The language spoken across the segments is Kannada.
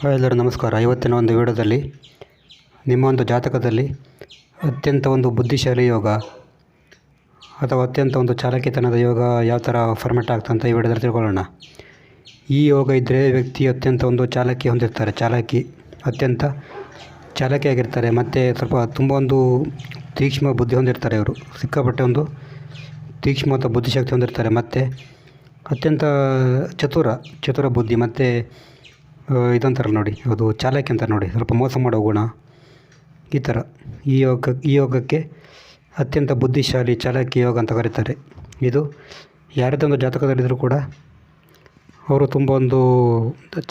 ಹಾಯ್ ಎಲ್ಲರೂ, ನಮಸ್ಕಾರ. ಇವತ್ತಿನ ಒಂದು ವಿಡಿಯೋದಲ್ಲಿ ನಿಮ್ಮ ಒಂದು ಜಾತಕದಲ್ಲಿ ಅತ್ಯಂತ ಒಂದು ಬುದ್ಧಿಶಾಲಿ ಯೋಗ ಅಥವಾ ಅತ್ಯಂತ ಒಂದು ಚಾಲಕಿತನದ ಯೋಗ ಯಾವ ಥರ ಫಾರ್ಮೆಟ್ ಆಗ್ತಂತ ಈ ವಿಡಿಯೋದಲ್ಲಿ ತಿಳ್ಕೊಳ್ಳೋಣ. ಈ ಯೋಗ ಇದ್ದರೆ ವ್ಯಕ್ತಿ ಅತ್ಯಂತ ಒಂದು ಚಾಲಕಿ ಹೊಂದಿರ್ತಾರೆ. ಚಾಲಕಿ ಅತ್ಯಂತ ಚಾಲಕಿಯಾಗಿರ್ತಾರೆ. ಮತ್ತು ಸ್ವಲ್ಪ ತುಂಬ ಒಂದು ತೀಕ್ಷ್ಣ ಬುದ್ಧಿ ಹೊಂದಿರ್ತಾರೆ ಇವರು. ಸಿಕ್ಕಾಪಟ್ಟೆ ಒಂದು ತೀಕ್ಷ್ಮ ಅಥವಾ ಬುದ್ಧಿಶಕ್ತಿ ಹೊಂದಿರ್ತಾರೆ. ಮತ್ತು ಅತ್ಯಂತ ಚತುರ ಚತುರ ಬುದ್ಧಿ. ಮತ್ತು ಇದಂತಾರೆ ನೋಡಿ, ಅದು ಚಾಲಕ್ಯ ಅಂತ ನೋಡಿ, ಸ್ವಲ್ಪ ಮೋಸ ಮಾಡೋ ಗುಣ. ಈ ಥರ ಈ ಯೋಗ, ಈ ಯೋಗಕ್ಕೆ ಅತ್ಯಂತ ಬುದ್ಧಿಶಾಲಿ ಚಾಲಕ್ಯ ಯೋಗ ಅಂತ ಕರೀತಾರೆ. ಇದು ಯಾರದೇ ಒಂದು ಜಾತಕದಲ್ಲಿದ್ದರೂ ಕೂಡ ಅವರು ತುಂಬ ಒಂದು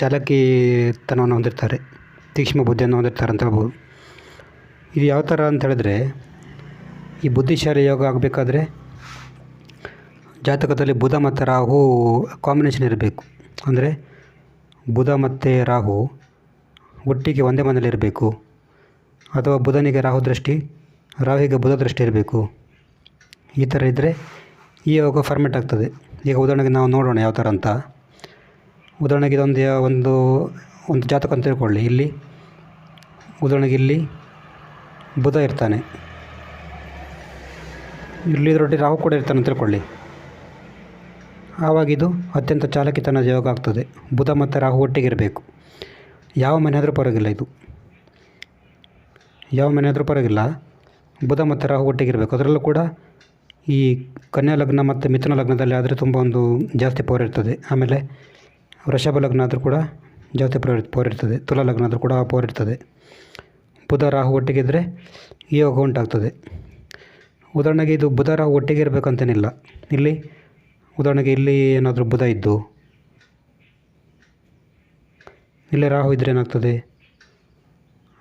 ಚಾಲಕಿತನವನ್ನು ಹೊಂದಿರ್ತಾರೆ, ತೀಕ್ಷ್ಣ ಬುದ್ಧಿಯನ್ನು ಹೊಂದಿರ್ತಾರೆ ಅಂತ ಹೇಳ್ಬೋದು. ಇದು ಯಾವ ಥರ ಅಂತ ಹೇಳಿದ್ರೆ, ಈ ಬುದ್ಧಿಶಾಲಿ ಯೋಗ ಆಗಬೇಕಾದ್ರೆ ಜಾತಕದಲ್ಲಿ ಬುಧ ಮತ್ತು ರಾಹು ಕಾಂಬಿನೇಷನ್ ಇರಬೇಕು. ಅಂದರೆ ಬುಧ ಮತ್ತು ರಾಹು ಒಟ್ಟಿಗೆ ಒಂದೇ ಮನೇಲಿರಬೇಕು ಅಥವಾ ಬುಧನಿಗೆ ರಾಹು ದೃಷ್ಟಿ ರಾಹುಗೆ ಬುಧ ದೃಷ್ಟಿ ಇರಬೇಕು. ಈ ಥರ ಇದ್ದರೆ ಈ ಯೋಗ ಫಾರ್ಮೆಟ್ ಆಗ್ತದೆ. ಈಗ ಉದಾಹರಣೆಗೆ ನಾವು ನೋಡೋಣ ಯಾವ ಥರ ಅಂತ. ಉದಾಹರಣೆಗೆ ಇದೊಂದು ಒಂದು ಒಂದು ಜಾತಕ ಅಂತ ತಿಳ್ಕೊಳ್ಳಿ. ಇಲ್ಲಿ, ಉದಾಹರಣೆಗೆ ಇಲ್ಲಿ ಬುಧ ಇರ್ತಾನೆ. ಇಲ್ಲಿ ಇದರೊಟ್ಟಿಗೆ ರಾಹು ಕೂಡ ಇರ್ತಾನೆ ತಿಳ್ಕೊಳ್ಳಿ. ಆವಾಗ ಇದು ಅತ್ಯಂತ ಚಾಲಕಿತನ ಯೋಗ ಆಗ್ತದೆ ಬುಧ ಮತ್ತು ರಾಹು ಒಟ್ಟಿಗಿರಬೇಕು. ಯಾವ ಮನೆ ಆದರೂ ಪರವಾಗಿಲ್ಲ ಇದು. ಯಾವ ಮನೆ ಆದರೂ ಪರವಾಗಿಲ್ಲ. ಬುಧ ಮತ್ತು ರಾಹು ಒಟ್ಟಿಗೆ ಇರಬೇಕು ಅದರಲ್ಲೂ ಕೂಡ ಈ ಕನ್ಯಾ ಲಗ್ನ ಮತ್ತು ಮಿಥುನ ಲಗ್ನದಲ್ಲಿ ಆದರೆ ತುಂಬ ಒಂದು ಜಾಸ್ತಿ ಪವರ್ ಇರ್ತದೆ. ಆಮೇಲೆ ವೃಷಭ ಲಗ್ನ ಆದರೂ ಕೂಡ ಜಾಸ್ತಿ ಪವರ್ ಪವರ್ ಇರ್ತದೆ. ತುಲಾ ಲಗ್ನ ಆದರೂ ಕೂಡ ಪವರ್ ಇರ್ತದೆ. ಬುಧ ರಾಹು ಒಟ್ಟಿಗಿದ್ದರೆ ಯೋಗ ಉಂಟಾಗ್ತದೆ. ಉದಾಹರಣೆಗೆ ಇದು ಬುಧ ರಾಹು ಒಟ್ಟಿಗೆ ಇರಬೇಕಂತೇನಿಲ್ಲ ಇಲ್ಲಿ ಉದಾಹರಣೆಗೆ ಇಲ್ಲಿ ಏನಾದರೂ ಬುಧ ಇದ್ದು, ಇಲ್ಲಿ ರಾಹು ಇದ್ದರೆ ಏನಾಗ್ತದೆ?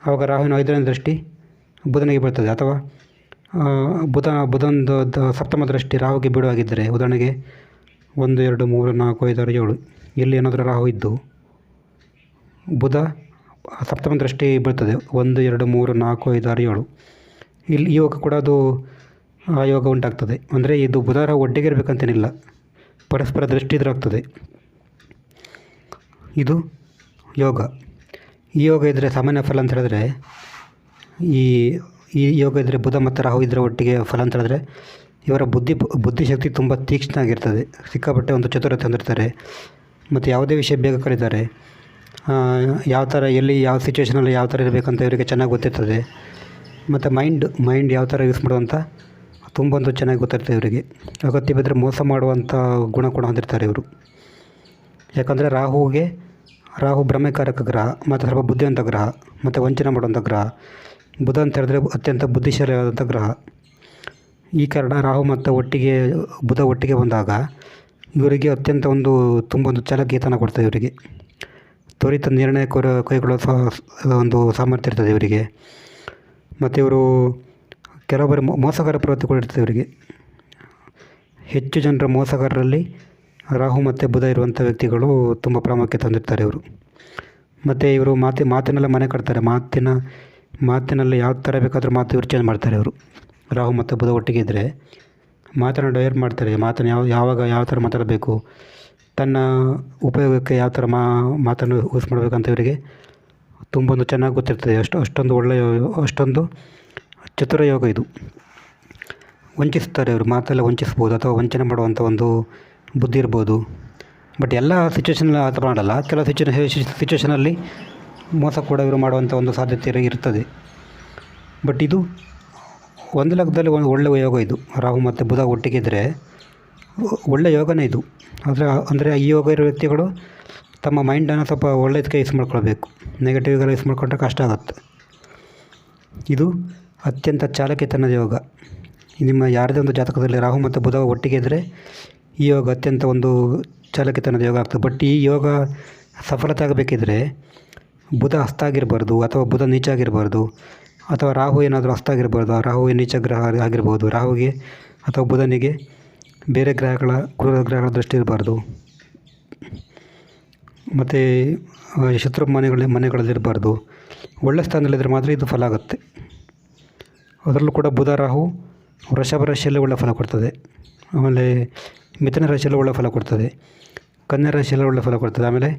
ಆವಾಗ ರಾಹುವಿನ ಐದನೇ ದೃಷ್ಟಿ ಬುಧನಿಗೆ ಬೀಳ್ತದೆ. ಅಥವಾ ಬುಧ ಬುಧಂದು ದ- ಸಪ್ತಮ ದೃಷ್ಟಿ ರಾಹುಗೆ ಬೀಳುವಾಗಿದ್ದರೆ, ಉದಾಹರಣೆಗೆ ಒಂದು, ಎರಡು, ಮೂರು, ನಾಲ್ಕು, ಐದು, ಆರು, ಏಳು ಇಲ್ಲಿ ಏನಾದರೂ ರಾಹು ಇದ್ದು, ಬುಧ ಸಪ್ತಮ ದೃಷ್ಟಿ ಬೀಳ್ತದೆ. ಒಂದು, ಎರಡು, ಮೂರು, ನಾಲ್ಕು, ಐದು, ಆರು, ಏಳು. ಇಲ್ಲಿ ಯೋಗ ಕೂಡ ಅದು, ಆ ಯೋಗ ಉಂಟಾಗ್ತದೆ. ಅಂದರೆ ಇದು ಬುಧ ರಾಹು ಒಟ್ಟಿಗೆ ಇರಬೇಕಂತೇನಿಲ್ಲ. ಪರಸ್ಪರ ದೃಷ್ಟಿ ಎದುರಾಗ್ತದೆ ಇದು ಯೋಗ. ಈ ಯೋಗ ಇದ್ದರೆ ಸಾಮಾನ್ಯ ಫಲ ಅಂತ ಹೇಳಿದ್ರೆ, ಈ ಈ ಯೋಗ ಇದ್ದರೆ ಬುಧ ಮತ್ತು ರಾಹು ಇದ್ರ ಒಟ್ಟಿಗೆ ಫಲ ಅಂತ ಹೇಳಿದ್ರೆ, ಇವರ ಬುದ್ಧಿ, ಬುದ್ಧಿಶಕ್ತಿ ತುಂಬ ತೀಕ್ಷ್ಣ ಆಗಿರ್ತದೆ ಸಿಕ್ಕಾಪಟ್ಟೆ ಒಂದು ಚತುರತೆ ಹೊಂದಿರ್ತಾರೆ. ಮತ್ತು ಯಾವುದೇ ವಿಷಯ ಬೇಗ ಕಲಿತಾರೆ. ಯಾವ ಥರ, ಎಲ್ಲಿ, ಯಾವ ಸಿಚುವೇಷನಲ್ಲಿ ಯಾವ ಥರ ಇರಬೇಕಂತ ಇವರಿಗೆ ಚೆನ್ನಾಗಿ ಗೊತ್ತಿರ್ತದೆ. ಮತ್ತು ಮೈಂಡ್ ಮೈಂಡ್ ಯಾವ ಥರ ಯೂಸ್ ಮಾಡುವಂಥ ತುಂಬ ಒಂದು ಚೆನ್ನಾಗಿ ಗೊತ್ತಿರ್ತದೆ ಇವರಿಗೆ. ಅಗತ್ಯ ಬಿದ್ದರೆ ಮೋಸ ಮಾಡುವಂಥ ಗುಣ ಕೂಡ ಹೊಂದಿರ್ತಾರೆ ಇವರು. ಯಾಕಂದರೆ ರಾಹುಗೆ, ರಾಹು ಭ್ರಮೆಕಾರಕ ಗ್ರಹ, ಮತ್ತು ಸ್ವಲ್ಪ ಬುದ್ಧಿವಂತ ಗ್ರಹ, ಮತ್ತು ವಂಚನೆ ಮಾಡುವಂಥ ಗ್ರಹ, ಬುಧ ಅಂತ ಹೇಳಿದ್ರೆ ಅತ್ಯಂತ ಬುದ್ಧಿಶಾಲಿಯಾದಂಥ ಗ್ರಹ. ಈ ಕಾರಣ ರಾಹು ಮತ್ತು ಒಟ್ಟಿಗೆ, ಬುಧ ಒಟ್ಟಿಗೆ ಬಂದಾಗ ಇವರಿಗೆ ಅತ್ಯಂತ ಒಂದು ತುಂಬ ಒಂದು ಚಾಲಕೀತನ ಕೊಡ್ತದೆ ಇವರಿಗೆ. ತ್ವರಿತ ನಿರ್ಣಯ ಕೈಗೊಳ್ಳೋ ಒಂದು ಸಾಮರ್ಥ್ಯ ಇರ್ತದೆ ಇವರಿಗೆ. ಮತ್ತು ಇವರು ಕೆಲವೊಬ್ಬರು ಮೋಸಗಾರ ಪ್ರವೃತ್ತಿ ಕೂಡ ಇರ್ತದೆ ಇವರಿಗೆ ಹೆಚ್ಚು ಜನರ ಮೋಸಗಾರರಲ್ಲಿ ರಾಹು ಮತ್ತು ಬುಧ ಇರುವಂಥ ವ್ಯಕ್ತಿಗಳು ತುಂಬ ಪ್ರಾಮುಖ್ಯತೆ ತಂದಿರ್ತಾರೆ ಇವರು. ಮತ್ತು ಇವರು ಮಾತಿ, ಮಾತಿನೆಲ್ಲ ಮನೆ ಕಟ್ತಾರೆ. ಮಾತಿನ, ಮಾತಿನಲ್ಲಿ ಯಾವ ಥರ ಬೇಕಾದರೂ ಮಾತು ಇವರು ಚೇಂಜ್ ಮಾಡ್ತಾರೆ ಇವರು. ರಾಹು ಮತ್ತು ಬುಧ ಒಟ್ಟಿಗೆ ಇದ್ದರೆ ಮಾತನ್ನು ಡೈವರ್ಟ್ ಮಾಡ್ತಾರೆ. ಮಾತನ್ನು ಯಾವ, ಯಾವಾಗ ಯಾವ ಥರ ಮಾತಾಡಬೇಕು, ತನ್ನ ಉಪಯೋಗಕ್ಕೆ ಯಾವ ಥರ ಮಾ, ಮಾತನ್ನು ಯೂಸ್ ಮಾಡಬೇಕಂತ ಇವರಿಗೆ ತುಂಬ ಒಂದು ಚೆನ್ನಾಗಿ ಗೊತ್ತಿರ್ತದೆ. ಅಷ್ಟು, ಅಷ್ಟೊಂದು ಒಳ್ಳೆಯ, ಅಷ್ಟೊಂದು ಚತುರ ಯೋಗ ಇದು. ವಂಚಿಸ್ತಾರೆ ಅವರು, ಮಾತೆಲ್ಲ ವಂಚಿಸ್ಬೋದು ಅಥವಾ ವಂಚನೆ ಮಾಡುವಂಥ ಒಂದು ಬುದ್ಧಿ ಇರ್ಬೋದು. ಬಟ್ ಎಲ್ಲ ಸಿಚುವೇಷನಲ್ಲಿ ಆ ಥರ ಮಾಡಲ್ಲ. ಕೆಲವು ಸಿಚುವೇಷನ್ ಸಿಚುವೇಷನಲ್ಲಿ ಮೋಸ ಕೂಡ ಇವರು ಮಾಡುವಂಥ ಒಂದು ಸಾಧ್ಯತೆ ಇರ- ಇರ್ತದೆ. ಬಟ್ ಇದು ಒಂದು ಲೆಕ್ಕದಲ್ಲಿ ಒಂದು ಒಳ್ಳೆಯ ಯೋಗ ಇದು. ರಾಹು ಮತ್ತು ಬುಧ ಒಟ್ಟಿಗೆ ಇದ್ದರೆ ಒಳ್ಳೆಯ ಯೋಗನೇ ಇದು. ಆದರೆ ಅಂದರೆ ಈ ಯೋಗ ಇರೋ ವ್ಯಕ್ತಿಗಳು ತಮ್ಮ ಮೈಂಡನ್ನು ಸ್ವಲ್ಪ ಒಳ್ಳೆಯದಕ್ಕೆ ಯೂಸ್ ಮಾಡ್ಕೊಳ್ಬೇಕು. ನೆಗೆಟಿವ್ಗೆಲ್ಲ ಯೂಸ್ ಮಾಡ್ಕೊಂಡ್ರೆ ಕಷ್ಟ ಆಗುತ್ತೆ. ಇದು ಅತ್ಯಂತ ಚಾಲಕಿತನದ ಯೋಗ. ನಿಮ್ಮ ಯಾರದೇ ಒಂದು ಜಾತಕದಲ್ಲಿ ರಾಹು ಮತ್ತು ಬುಧ ಒಟ್ಟಿಗೆ ಇದ್ದರೆ ಈ ಯೋಗ ಅತ್ಯಂತ ಒಂದು ಚಾಲಕಿತನದ ಯೋಗ ಆಗ್ತದೆ. ಬಟ್ ಈ ಯೋಗ ಸಫಲತೆ ಆಗಬೇಕಿದ್ರೆ ಬುಧ ಹಸ್ತ ಆಗಿರಬಾರ್ದು ಅಥವಾ ಬುಧ ನೀಚ ಆಗಿರಬಾರ್ದು ಅಥವಾ ರಾಹು ಏನಾದರೂ ಹಸ್ತ ಆಗಿರಬಾರ್ದು ಆ ರಾಹು ನೀಚ ಗ್ರಹ ಆಗಿರ್ಬೋದು, ರಾಹುಗೆ ಅಥವಾ ಬುಧನಿಗೆ ಬೇರೆ ಗ್ರಹಗಳ ಕ್ರೂರ ಗ್ರಹಗಳ ದೃಷ್ಟಿ ಇರಬಾರ್ದು. ಮತ್ತು ಶತ್ರು ಮನೆಗಳ ಮನೆಗಳಲ್ಲಿರಬಾರ್ದು ಒಳ್ಳೆ ಸ್ಥಾನದಲ್ಲಿದ್ದರೆ ಮಾತ್ರ ಇದು ಫಲ ಆಗುತ್ತೆ. ಅದರಲ್ಲೂ ಕೂಡ ಬುಧ ರಾಹು ವೃಷಭ ರಾಶಿಯಲ್ಲೇ ಒಳ್ಳೆ ಫಲ ಕೊಡ್ತದೆ. ಆಮೇಲೆ ಮಿಥುನ ರಾಶಿಯಲ್ಲಿ ಒಳ್ಳೆ ಫಲ ಕೊಡ್ತದೆ. ಕನ್ಯಾ ರಾಶಿಯಲ್ಲಿ ಒಳ್ಳೆ ಫಲ ಕೊಡ್ತದೆ. ಆಮೇಲೆ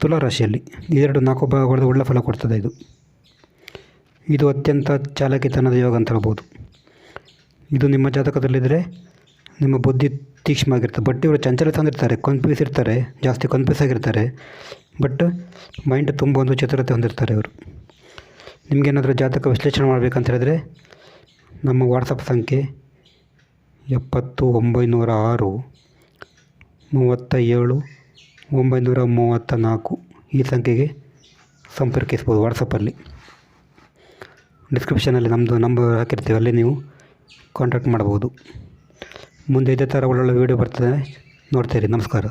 ತುಲಾ ರಾಶಿಯಲ್ಲಿ ಇದೆರಡು ನಾಲ್ಕು ಭಾಗಗಳದ್ದು ಒಳ್ಳೆ ಫಲ ಕೊಡ್ತದೆ ಇದು. ಇದು ಅತ್ಯಂತ ಚಾಲಕಿತನದ ಯೋಗ ಅಂತ ಹೇಳ್ಬೋದು. ಇದು ನಿಮ್ಮ ಜಾತಕದಲ್ಲಿದ್ದರೆ ನಿಮ್ಮ ಬುದ್ಧಿ ತೀಕ್ಷ್ಣ ಆಗಿರ್ತದೆ ಬಟ್ ಇವರು ಚಂಚಲ ತಂದಿರ್ತಾರೆ ಕನ್ಫ್ಯೂಸ್ ಇರ್ತಾರೆ, ಜಾಸ್ತಿ ಕನ್ಫ್ಯೂಸ್ ಆಗಿರ್ತಾರೆ. ಬಟ್ ಮೈಂಡ್ ತುಂಬ ಒಂದು ಚತುರತೆ ಹೊಂದಿರ್ತಾರೆ ಇವರು. ನಿಮಗೇನಾದರೂ ಜಾತಕ ವಿಶ್ಲೇಷಣೆ ಮಾಡಬೇಕಂತ ಹೇಳಿದ್ರೆ ನಮ್ಮ ವಾಟ್ಸಪ್ ಸಂಖ್ಯೆ ಎಪ್ಪತ್ತು ಒಂಬೈನೂರ ಆರು ಮೂವತ್ತ ಏಳು ಒಂಬೈನೂರ ಮೂವತ್ತ ನಾಲ್ಕು ಈ ಸಂಖ್ಯೆಗೆ ಸಂಪರ್ಕಿಸ್ಬೋದು ವಾಟ್ಸಪ್ಪಲ್ಲಿ ಡಿಸ್ಕ್ರಿಪ್ಷನಲ್ಲಿ ನಮ್ಮದು ನಂಬರ್ ಹಾಕಿರ್ತೀವಿ, ಅಲ್ಲಿ ನೀವು ಕಾಂಟ್ಯಾಕ್ಟ್ ಮಾಡ್ಬೋದು ಮುಂದೆ ಇದೇ ಥರ ಒಳ್ಳೊಳ್ಳೆ ವೀಡಿಯೋ ಬರ್ತದೆ, ನೋಡ್ತೀರಿ. ನಮಸ್ಕಾರ.